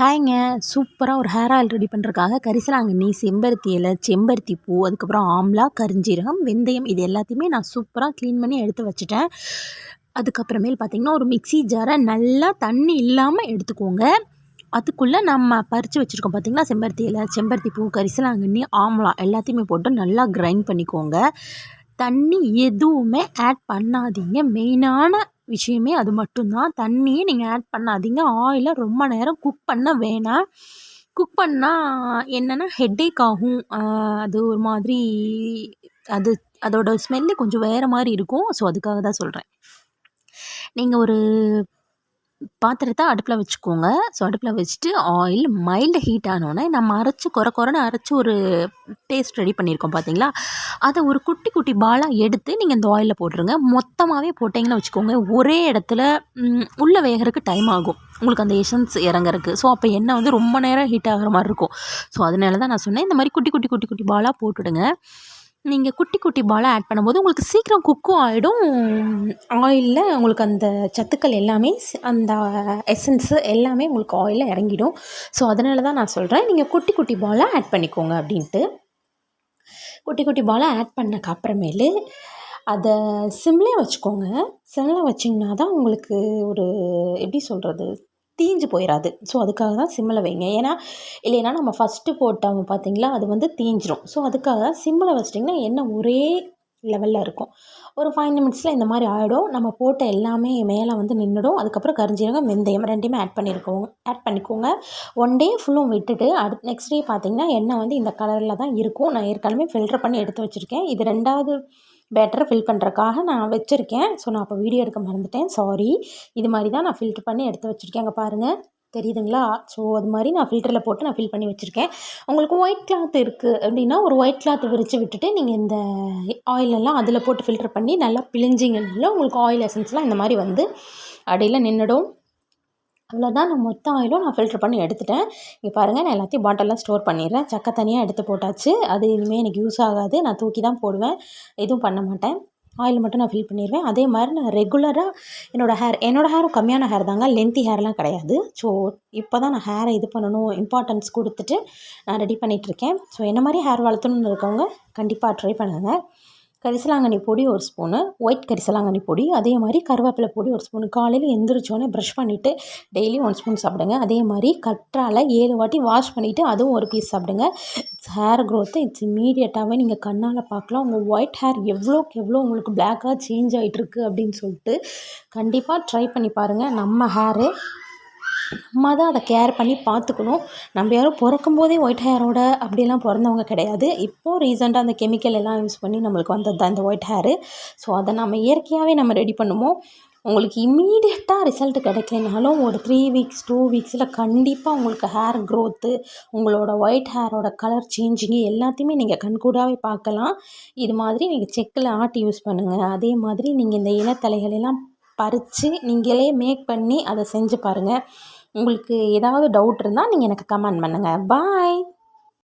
ஹாய்ங்க சூப்பராக ஒரு hair oil ready பண்ணுறதுக்காக கரிசலாங்கண்ணி செம்பருத்தி இலை செம்பருத்தி பூ அதுக்கப்புறம் ஆம்லா கரிஞ்சீரகம் வெந்தயம் இது எல்லாத்தையுமே நான் சூப்பராக க்ளீன் பண்ணி எடுத்து வச்சுட்டேன். அதுக்கப்புறமேல் பார்த்திங்கன்னா ஒரு மிக்சி ஜாரை நல்லா தண்ணி இல்லாமல் எடுத்துக்கோங்க. அதுக்குள்ளே நம்ம பறித்து வச்சுருக்கோம் பார்த்திங்கன்னா செம்பருத்தி இலை செம்பருத்தி பூ கரிசலாங்கண்ணி ஆம்லா எல்லாத்தையுமே போட்டு நல்லா கிரைண்ட் பண்ணிக்கோங்க. தண்ணி எதுவுமே ஆட் பண்ணாதீங்க. மெயினான விஷயமே அது மட்டும்தான். தண்ணியை நீங்கள் ஆட் பண்ணாதீங்க. ஆயிலை ரொம்ப நேரம் குக் பண்ண வேணாம். குக் பண்ணால் என்னென்னா ஹெட்டேக் ஆகும். அது ஒரு மாதிரி அது அதோட ஸ்மெல்லு கொஞ்சம் வேறு மாதிரி இருக்கும். ஸோ அதுக்காக தான் சொல்கிறேன் நீங்கள் ஒரு பாத்திரத்தை அடுப்பில் வச்சுக்கோங்க. ஸோ அடுப்பில் வச்சுட்டு ஆயில் மைல்டு ஹீட் ஆனோடனே நம்ம அரைச்சி குறை கொரன்னு அரைச்சி ஒரு பேஸ்ட் ரெடி பண்ணியிருக்கோம் பார்த்தீங்களா அதை ஒரு குட்டி குட்டி பாலாக எடுத்து நீங்கள் இந்த ஆயிலில் போட்டுருங்க. மொத்தமாகவே போட்டிங்கன்னு வச்சுக்கோங்க. ஒரே இடத்துல உள்ளே வேகிறதுக்கு டைம் ஆகும். உங்களுக்கு அந்த எசன்ஸ் இறங்குறதுக்கு. ஸோ அப்போ எண்ணெய் வந்து ரொம்ப நேரம் ஹீட் ஆகிற மாதிரி இருக்கும். ஸோ அதனால தான் நான் சொன்னேன் இந்த மாதிரி குட்டி குட்டி குட்டி குட்டி பாலாக போட்டுவிடுங்க நீங்கள் குட்டி குட்டி பாலாக ஆட் பண்ணும்போது உங்களுக்கு சீக்கிரம் குக்கும் ஆகிடும் ஆயிலில் உங்களுக்கு அந்த சத்துக்கள் எல்லாமே அந்த எசன்ஸு எல்லாமே உங்களுக்கு ஆயிலில் இறங்கிடும். ஸோ அதனால தான் நான் சொல்கிறேன் நீங்கள் குட்டி குட்டி பாலாக ஆட் பண்ணிக்கோங்க அப்படின்ட்டு. குட்டி குட்டி பாலாக ஆட் பண்ணக்கு அப்புறமேலு அதை சிம்லேயே வச்சுக்கோங்க. சிம்மில் வச்சிங்கன்னா தான் உங்களுக்கு ஒரு எப்படி சொல்கிறது தீஞ்சு போயிடாது ஸோ அதுக்காக தான் சிம்மில் வைங்க. ஏன்னா இல்லைன்னா நம்ம ஃபஸ்ட்டு போட்டவங்க பார்த்தீங்களா அது வந்து தீஞ்சிரும். ஸோ அதுக்காக தான் சிம்மில் வச்சிட்டிங்கன்னா எண்ணெய் ஒரே லெவலில் இருக்கும். ஒரு ஃபைவ் மினிட்ஸில் இந்த மாதிரி ஆகிடும் நம்ம போட்ட எல்லாமே மேலே வந்து நின்றுடும் அதுக்கப்புறம் கரிஞ்சீரகம் வெந்தயம் ரெண்டையுமே ஆட் பண்ணியிருக்கோங்க ஆட் பண்ணிக்கோங்க. ஒன் டே ஃபுல்லும் விட்டுட்டு அடுத்து நெக்ஸ்ட் டே பார்த்திங்கன்னா எண்ணெய் வந்து இந்த கலரில் தான் இருக்கும். நான் ஏற்கனவே ஃபில்டர் பண்ணி எடுத்து வச்சுருக்கேன். இது ரெண்டாவது பேட்டரை ஃபில் பண்ணுறக்காக நான் வச்சுருக்கேன். ஸோ நான் அப்போ வீடியோ எடுக்க மறந்துட்டேன். சாரி இது மாதிரி தான் நான் ஃபில்ட்ரு பண்ணி எடுத்து வச்சுருக்கேன். அங்கே பாருங்கள் தெரியுதுங்களா? ஸோ அது மாதிரி நான் ஃபில்டரில் போட்டு நான் ஃபில் பண்ணி வச்சுருக்கேன். உங்களுக்கு ஒயிட் கிளாத் இருக்குது அப்படின்னா ஒரு ஒயிட் கிளாத் விரித்து விட்டுட்டு நீங்கள் இந்த ஆயிலெல்லாம் அதில் போட்டு ஃபில்டர் பண்ணி நல்லா பிழிஞ்சிங்கனால உங்களுக்கு ஆயில் எசன்ஸ்லாம் இந்த மாதிரி வந்து அடியில் நின்றுடும் அவ்வளோதான் நான் மொத்த ஆயிலும் நான் ஃபில்ட்ரு பண்ணி எடுத்துட்டேன். இங்கே பாருங்கள் நான் எல்லாத்தையும் பாட்டிலெலாம் ஸ்டோர் பண்ணிடுறேன். சக்கை தனியாக எடுத்து போட்டாச்சு. அது இனிமேல் எனக்கு யூஸ் ஆகாது. நான் தூக்கி தான் போடுவேன். எதுவும் பண்ண மாட்டேன். ஆயில் மட்டும் நான் ஃபில் பண்ணிடுவேன். அதே மாதிரி நான் ரெகுலராக என்னோடய ஹேர் என்னோடய ஹேரும் கம்மியான ஹேர் தாங்க. லென்த்தி ஹேர்லாம் கிடையாது. ஸோ இப்போ தான் நான் ஹேரை இது பண்ணணும் இம்பார்ட்டன்ஸ் கொடுத்துட்டு நான் ரெடி பண்ணிகிட்ருக்கேன் ஸோ என்ன மாதிரி ஹேர் வளர்த்தணுன்னு இருக்கவங்க கண்டிப்பாக ட்ரை பண்ணுங்கள் கரிசலாங்கண்ணி பொடி ஒரு ஸ்பூனு ஒயிட் கரிசலாங்கண்ணி பொடி அதே மாதிரி கருவேப்பிலை பொடி ஒரு ஸ்பூனு. காலையில் எந்திரிச்சோன்னே ப்ரஷ் பண்ணிவிட்டு டெய்லி ஒன் ஸ்பூன் சாப்பிடுங்க. அதே மாதிரி கற்றால ஏழு வாட்டி வாஷ் பண்ணிவிட்டு அதுவும் ஒரு பீஸ் சாப்பிடுங்க. இட்ஸ் ஹேர் க்ரோத்து இட்ஸ் இம்மீடியட்டாகவே நீங்கள் கண்ணால் பார்க்கலாம். உங்கள் ஒயிட் ஹேர் எவ்வளோக்கு எவ்வளோ உங்களுக்கு பிளாக்காக சேஞ்ச் ஆகிட்டுருக்கு அப்படின்னு சொல்லிட்டு கண்டிப்பாக ட்ரை பண்ணி பாருங்கள் நம்ம ஹேரு நம்ம தான் அதை கேர் பண்ணி பார்த்துக்கணும். நம்ம யாரும் பிறக்கும் போதே ஒயிட் ஹேரோட அப்படிலாம் பிறந்தவங்க கிடையாது. இப்போது ரீசெண்டாக அந்த கெமிக்கல் எல்லாம் யூஸ் பண்ணி நம்மளுக்கு வந்தது தான் இந்த ஒயிட் ஹேரு ஸோ அதை நம்ம இயற்கையாகவே நம்ம ரெடி பண்ணுவோம் உங்களுக்கு இம்மீடியட்டாக ரிசல்ட் கிடைக்கலனாலும் ஒரு த்ரீ வீக்ஸ் டூ வீக்ஸில் கண்டிப்பாக உங்களுக்கு ஹேர் க்ரோத்து உங்களோட ஒயிட் ஹேரோட கலர் சேஞ்சிங்கு எல்லாத்தையுமே நீங்கள் கண்கூடாகவே பார்க்கலாம். இது மாதிரி நீங்கள் செக்கில் ஆட்டி யூஸ் பண்ணுங்கள் அதே மாதிரி நீங்கள் இந்த இனத்தலைகளெல்லாம் பறித்து நீங்களே மேக் பண்ணி அதை செஞ்சு பாருங்கள் உங்களுக்கு ஏதாவது டவுட் இருந்தால் நீங்கள் எனக்கு கமெண்ட் பண்ணுங்கள் பாய்